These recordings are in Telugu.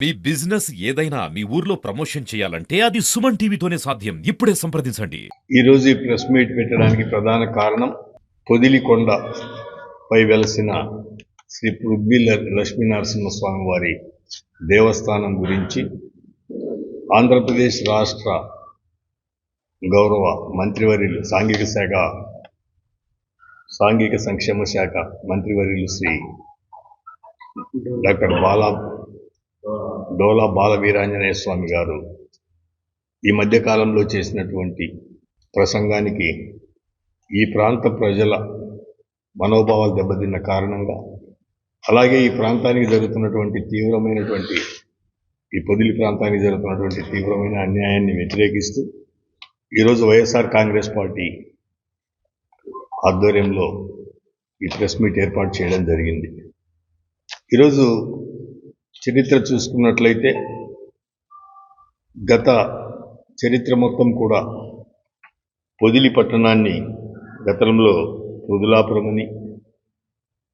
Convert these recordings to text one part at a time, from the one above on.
మీ బిజినెస్ ఏదైనా మీ ఊర్లో ప్రమోషన్ చేయాలంటే అది సుమన్ టీవీతోనే సాధ్యం. ఇప్పుడే సంప్రదించండి. ఈరోజు ఈ ప్రెస్ మీట్ పెట్టడానికి ప్రధాన కారణం పొదిలికొండ పై వెలసిన శ్రీ పృథ్వీ లక్ష్మీనరసింహస్వామి వారి దేవస్థానం గురించి ఆంధ్రప్రదేశ్ రాష్ట్ర గౌరవ మంత్రివర్యులు సాంఘిక శాఖ సాంఘిక సంక్షేమ శాఖ మంత్రివర్యులు శ్రీ డాక్టర్ బాలా డోలా బాలవీరాంజనేయ స్వామి గారు ఈ మధ్యకాలంలో చేసినటువంటి ప్రసంగానికి ఈ ప్రాంత ప్రజల మనోభావాలు దెబ్బతిన్న కారణంగా అలాగే ఈ ప్రాంతానికి జరుగుతున్నటువంటి తీవ్రమైనటువంటి ఈ పొదిలి ప్రాంతానికి జరుగుతున్నటువంటి తీవ్రమైన అన్యాయాన్ని వ్యతిరేకిస్తూ ఈరోజు వైఎస్ఆర్ కాంగ్రెస్ పార్టీ ఆధ్వర్యంలో ఈ ప్రెస్ మీట్ ఏర్పాటు చేయడం జరిగింది. ఈరోజు చరిత్ర చూసుకున్నట్లయితే గత చరిత్ర మొత్తం కూడా పొదిలి పట్టణాన్ని గతంలో పొదులాపురమని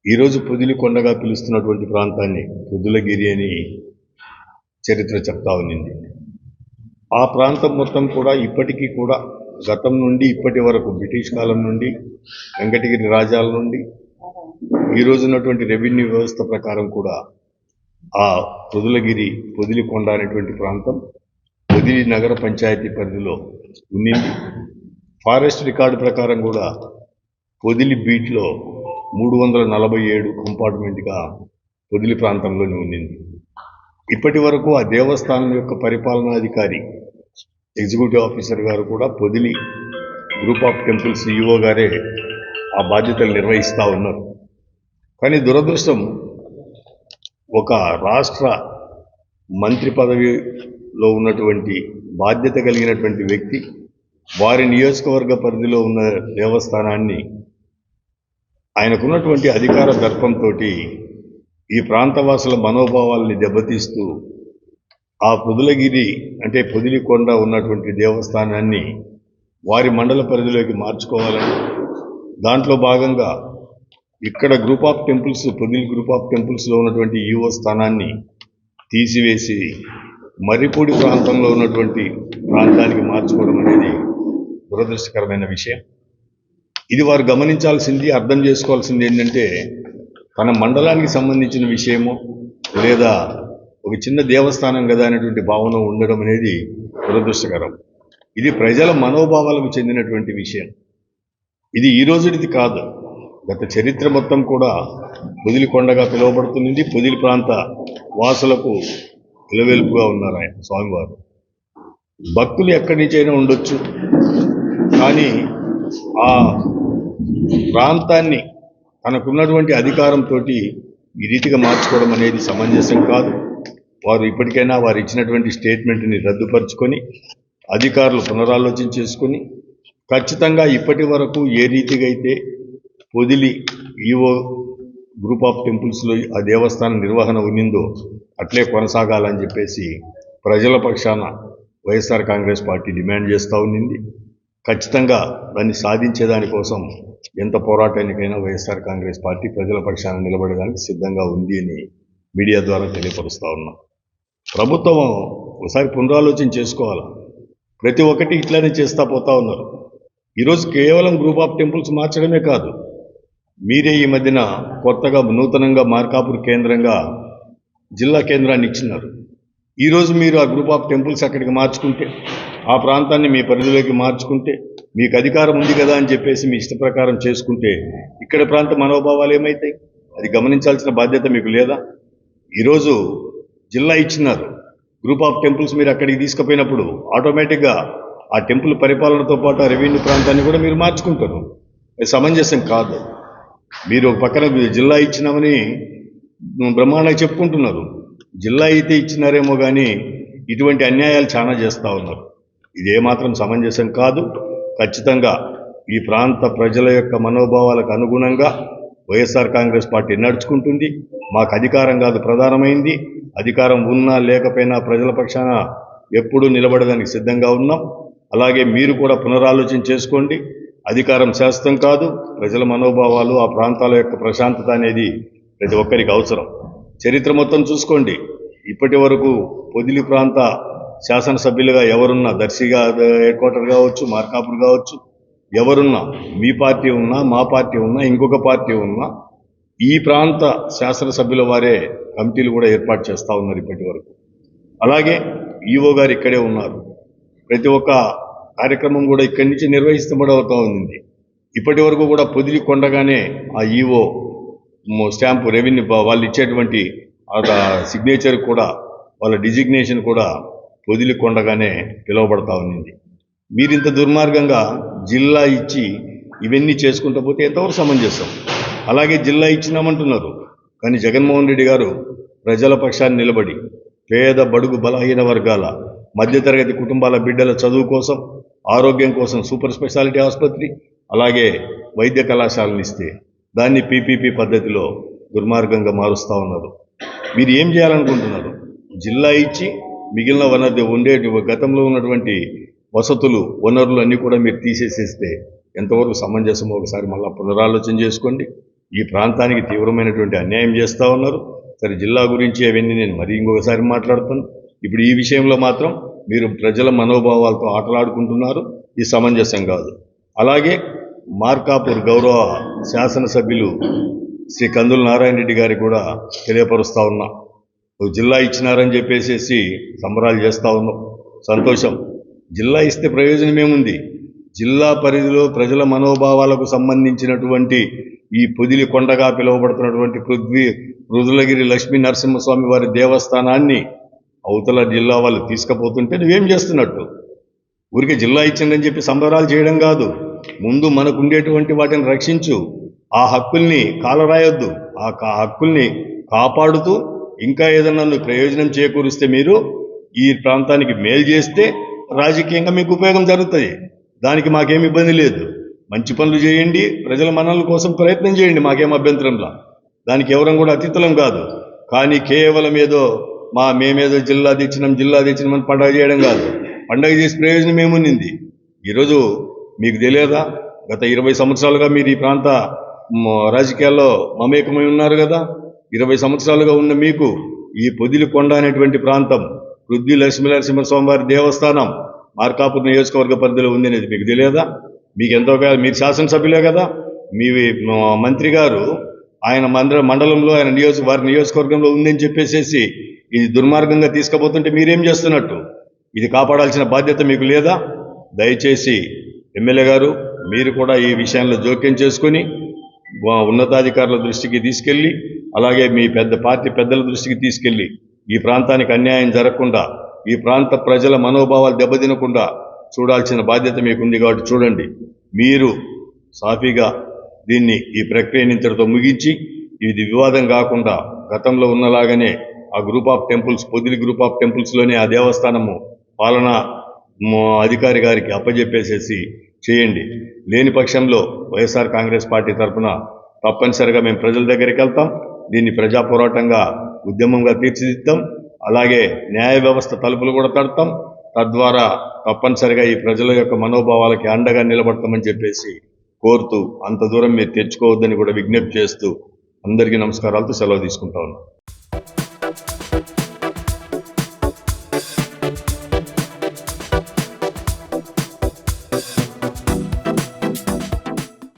ఈరోజు పొదిలి కొండగా పిలుస్తున్నటువంటి ప్రాంతాన్ని పొదులగిరి అని చరిత్ర చెప్తా ఉన్నింది. ఆ ప్రాంతం మొత్తం కూడా ఇప్పటికీ కూడా గతం నుండి ఇప్పటి వరకు బ్రిటిష్ కాలం నుండి వెంకటగిరి రాజాల నుండి ఈ ఉన్నటువంటి రెవెన్యూ వ్యవస్థ ప్రకారం కూడా ఆ పొదులగిరి పొదిలికొండ అనేటువంటి ప్రాంతం పొదిలి నగర పంచాయతీ పరిధిలో ఉన్నింది. ఫారెస్ట్ రికార్డు ప్రకారం కూడా పొదిలి బీట్లో మూడు వందల నలభై ఏడు కంపార్ట్మెంట్గా పొదిలి ప్రాంతంలోనే ఉన్నింది. ఇప్పటి వరకు ఆ దేవస్థానం యొక్క పరిపాలనాధికారి ఎగ్జిక్యూటివ్ ఆఫీసర్ గారు కూడా Podili group of temples EO గారే ఆ బాధ్యతలు నిర్వహిస్తూ ఉన్నారు. కానీ దురదృష్టం ఒక రాష్ట్ర మంత్రి పదవిలో ఉన్నటువంటి బాధ్యత కలిగినటువంటి వ్యక్తి వారి నియోజకవర్గ పరిధిలో ఉన్న దేవస్థానాన్ని ఆయనకున్నటువంటి అధికార దర్పంతో ఈ ప్రాంతవాసుల మనోభావాల్ని దెబ్బతీస్తూ ఆ పొదులగిరి అంటే పొదిలికొండ ఉన్నటువంటి దేవస్థానాన్ని వారి మండల పరిధిలోకి మార్చుకోవాలని దాంట్లో భాగంగా ఇక్కడ group of temples Podili group of టెంపుల్స్లో ఉన్నటువంటి ఈఓ స్థానాన్ని తీసివేసి మర్రిపూడి ప్రాంతంలో ఉన్నటువంటి ప్రాంతానికి మార్చుకోవడం అనేది దురదృష్టకరమైన విషయం. ఇది వారు గమనించాల్సింది అర్థం చేసుకోవాల్సింది ఏంటంటే తన మండలానికి సంబంధించిన విషయము లేదా ఒక చిన్న దేవస్థానం కదా అనేటువంటి భావన ఉండడం అనేది దురదృష్టకరం. ఇది ప్రజల మనోభావాలకు చెందినటువంటి విషయం. ఇది ఈ రోజుది కాదు. గత చరిత్ర మొత్తం కూడా పొదిలి కొండగా పిలువబడుతుంది పొదిలి ప్రాంత వాసులకు పిలవెలుపుగా ఉన్నారు ఆయన స్వామివారు. భక్తులు ఎక్కడి నుంచైనా ఉండొచ్చు. కానీ ఆ ప్రాంతాన్ని తనకున్నటువంటి అధికారంతో ఈ రీతిగా మార్చుకోవడం అనేది సమంజసం కాదు. వారు ఇప్పటికైనా వారు ఇచ్చినటువంటి స్టేట్మెంట్ని రద్దుపరుచుకొని అధికారులు పునరాలోచన చేసుకొని ఖచ్చితంగా ఇప్పటి వరకు ఏ రీతిగా అయితే పొదిలి ఈవో గ్రూప్ ఆఫ్ టెంపుల్స్లో ఆ దేవస్థానం నిర్వహణ ఉన్నిందో అట్లే కొనసాగాలని చెప్పేసి ప్రజల పక్షాన వైఎస్ఆర్ కాంగ్రెస్ పార్టీ డిమాండ్ చేస్తూ ఉన్నింది. ఖచ్చితంగా దాన్ని సాధించేదానికోసం ఎంత పోరాటానికైనా వైఎస్ఆర్ కాంగ్రెస్ పార్టీ ప్రజల పక్షాన నిలబడడానికి సిద్ధంగా ఉంది అని మీడియా ద్వారా తెలియపరుస్తూ ఉన్నాం. ప్రభుత్వం ఒకసారి పునరాలోచన చేసుకోవాలి? ప్రతి ఒక్కటి ఇట్లానే చేస్తూ పోతా ఉన్నారు. ఈరోజు కేవలం గ్రూప్ ఆఫ్ టెంపుల్స్ మార్చడమే కాదు మీరే ఈ మధ్యన కొత్తగా నూతనంగా మార్కాపూర్ కేంద్రంగా జిల్లా కేంద్రాన్ని ఇచ్చినారు. ఈరోజు మీరు ఆ గ్రూప్ ఆఫ్ టెంపుల్స్ అక్కడికి మార్చుకుంటే ఆ ప్రాంతాన్ని మీ పరిధిలోకి మార్చుకుంటే మీకు అధికారం ఉంది కదా అని చెప్పేసి మీ ఇష్ట ప్రకారం చేసుకుంటే ఇక్కడ ప్రాంత మనోభావాలు ఏమవుతాయి అది గమనించాల్సిన బాధ్యత మీకు లేదా? ఈరోజు జిల్లా ఇచ్చినారు. గ్రూప్ ఆఫ్ టెంపుల్స్ మీరు అక్కడికి తీసుకుపోయినప్పుడు ఆటోమేటిక్గా ఆ టెంపుల్ పరిపాలనతో పాటు ఆ రెవెన్యూ ప్రాంతాన్ని కూడా మీరు మార్చుకుంటారు. సమంజసం కాదు. మీరు ఒక పక్కన జిల్లా ఇచ్చినామని బ్రహ్మాండంగా చెప్పుకుంటున్నారు. జిల్లా అయితే ఇచ్చినారేమో కానీ ఇటువంటి అన్యాయాలు చాలా చేస్తూ ఉన్నారు. ఇది ఏమాత్రం సమంజసం కాదు. ఖచ్చితంగా ఈ ప్రాంత ప్రజల యొక్క మనోభావాలకు అనుగుణంగా వైఎస్ఆర్ కాంగ్రెస్ పార్టీ నడుచుకుంటుంది. మాకు అధికారం కాదు ప్రధానమైంది. అధికారం ఉన్నా లేకపోయినా ప్రజల పక్షాన ఎప్పుడూ నిలబడడానికి సిద్ధంగా ఉన్నాం. అలాగే మీరు కూడా పునరాలోచన చేసుకోండి. అధికారం శాస్త్రం కాదు ప్రజల మనోభావాలు ఆ ప్రాంతాల యొక్క ప్రశాంతత అనేది ప్రతి ఒక్కరికి అవసరం. చరిత్ర మొత్తం చూసుకోండి. ఇప్పటి వరకు పొదిలి ప్రాంత శాసనసభ్యులుగా ఎవరున్నా దర్శిగా హెడ్క్వార్టర్ కావచ్చు మార్కాపూర్ కావచ్చు ఎవరున్నా మీ పార్టీ ఉన్నా మా పార్టీ ఉన్నా ఇంకొక పార్టీ ఉన్నా ఈ ప్రాంత శాసనసభ్యుల వారే కమిటీలు కూడా ఏర్పాటు చేస్తూ ఉన్నారు ఇప్పటి వరకు. అలాగే ఈఓ గారు ఇక్కడే ఉన్నారు. ప్రతి ఒక్క కార్యక్రమం కూడా ఇక్కడి నుంచి నిర్వహిస్తబడవుతూ ఉంది ఇప్పటి వరకు కూడా పొదిలి కొండగానే ఆ ఈఓ స్టాంపు రెవెన్యూ వాళ్ళు ఇచ్చేటువంటి ఆ సిగ్నేచర్ కూడా వాళ్ళ డిజిగ్నేషన్ కూడా పొదిలి కొండగానే పిలువబడతా ఉంది మీరింత దుర్మార్గంగా జిల్లా ఇచ్చి ఇవన్నీ చేసుకుంటూ పోతే ఎంతవరకు సమంజసం? అలాగే జిల్లా ఇచ్చినామంటున్నారు. కానీ జగన్మోహన్ రెడ్డి గారు ప్రజల పక్షాన్ని నిలబడి పేద బడుగు బలహీన వర్గాల మధ్యతరగతి కుటుంబాల బిడ్డల చదువు కోసం ఆరోగ్యం కోసం సూపర్ స్పెషాలిటీ ఆసుపత్రి అలాగే వైద్య కళాశాలను ఇస్తే దాన్ని పీపీపీ పద్ధతిలో దుర్మార్గంగా మారుస్తూ ఉన్నారు. మీరు ఏం చేయాలనుకుంటున్నారు? జిల్లా ఇచ్చి మిగిలిన వనరు ఉండే గతంలో ఉన్నటువంటి వసతులు వనరులు అన్నీ కూడా మీరు తీసేసేస్తే ఎంతవరకు సమంజసమో ఒకసారి మళ్ళీ పునరాలోచన చేసుకోండి. ఈ ప్రాంతానికి తీవ్రమైనటువంటి అన్యాయం చేస్తూ ఉన్నారు. సరే జిల్లా గురించి అవన్నీ నేను మరీ ఇంకొకసారి మాట్లాడతాను. ఇప్పుడు ఈ విషయంలో మాత్రం మీరు ప్రజల మనోభావాలతో ఆటలాడుకుంటున్నారు ఈ సమంజసం కాదు. అలాగే మార్కాపూర్ గౌరవ శాసనసభ్యులు శ్రీ కందుల నారాయణ రెడ్డి గారికి కూడా తెలియపరుస్తా ఉన్నా. నువ్వు జిల్లా ఇచ్చినారని చెప్పేసేసి సంబరాలు చేస్తా ఉన్నావు. సంతోషం. జిల్లా ఇస్తే ప్రయోజనం ఏముంది? జిల్లా పరిధిలో ప్రజల మనోభావాలకు సంబంధించినటువంటి ఈ పొదిలి కొండగా పిలువబడుతున్నటువంటి పృథ్వీ రుద్రగిరి లక్ష్మీ నరసింహస్వామి వారి దేవస్థానాన్ని అవతల జిల్లా వాళ్ళు తీసుకుపోతుంటే నువ్వేం చేస్తున్నట్టు? ఊరికే జిల్లా ఇచ్చిందని చెప్పి సంబరాలు చేయడం కాదు. ముందు మనకు ఉండేటువంటి వాటిని రక్షించు. ఆ హక్కుల్ని కాలరాయొద్దు. ఆ కా- హక్కుల్ని కాపాడుతూ ఇంకా ఏదన్నా నువ్వు ప్రయోజనం చేకూరిస్తే మీరు ఈ ప్రాంతానికి మేలు చేస్తే రాజకీయంగా మీకు ఉపయోగం జరుగుతుంది. దానికి మాకేం ఇబ్బంది లేదు. మంచి పనులు చేయండి. ప్రజల మనల కోసం ప్రయత్నం చేయండి. మాకేం అభ్యంతరంలా. దానికి ఎవరం కూడా అతిథులం కాదు. కానీ కేవలం ఏదో మా మేమేదో జిల్లా తెచ్చినాం జిల్లా తెచ్చినాం అని పండగ చేయడం కాదు. పండగ చేసి ప్రయోజనం ఏముంది ఈరోజు మీకు తెలియదా? గత ఇరవై సంవత్సరాలుగా మీరు ఈ ప్రాంత రాజకీయాల్లో మమేకమై ఉన్నారు కదా? ఇరవై సంవత్సరాలుగా ఉన్న మీకు ఈ పొదిలి కొండ అనేటువంటి ప్రాంతం పృథ్వీ లక్ష్మీనరసింహస్వామి వారి దేవస్థానం మార్కాపూర్ నియోజకవర్గ పరిధిలో ఉంది అనేది మీకు తెలియదా? మీకు ఎంతో మీరు శాసనసభ్యులే కదా? మీ మంత్రి గారు ఆయన మండల మండలంలో ఆయన నియోజక వారి నియోజకవర్గంలో ఉందని చెప్పేసేసి ఇది దుర్మార్గంగా తీసుకుపోతుంటే మీరేం చేస్తున్నట్టు? ఇది కాపాడాల్సిన బాధ్యత మీకు లేదా? దయచేసి ఎమ్మెల్యే గారు మీరు కూడా ఈ విషయంలో జోక్యం చేసుకొని ఉన్నతాధికారుల దృష్టికి తీసుకెళ్ళి అలాగే మీ పెద్ద పార్టీ పెద్దల దృష్టికి తీసుకెళ్ళి ఈ ప్రాంతానికి అన్యాయం జరగకుండా ఈ ప్రాంత ప్రజల మనోభావాలు దెబ్బతినకుండా చూడాల్సిన బాధ్యత మీకుంది కాబట్టి చూడండి. మీరు సాఫీగా దీన్ని ఈ ప్రక్రియని ఇంతటితో ముగించి ఇది వివాదం కాకుండా గతంలో ఉన్నలాగానే ఆ group of temples Podili group of టెంపుల్స్లోనే ఆ దేవస్థానము పాలన అధికారి గారికి అప్పజెప్పేసేసి చేయండి. లేని పక్షంలో వైఎస్ఆర్ కాంగ్రెస్ పార్టీ తరఫున తప్పనిసరిగా మేము ప్రజల దగ్గరికి వెళ్తాం. దీన్ని ప్రజా పోరాటంగా ఉద్యమంగా తీర్చిదిద్దాం. అలాగే న్యాయ వ్యవస్థ తలుపులు కూడా తడతాం. తద్వారా తప్పనిసరిగా ఈ ప్రజల యొక్క మనోభావాలకి అండగా నిలబడతామని చెప్పేసి కోరుతూ అంత దూరం మీరు తెచ్చుకోవద్దని కూడా విజ్ఞప్తి చేస్తూ అందరికీ నమస్కారాలతో సెలవు తీసుకుంటా ఉన్నాను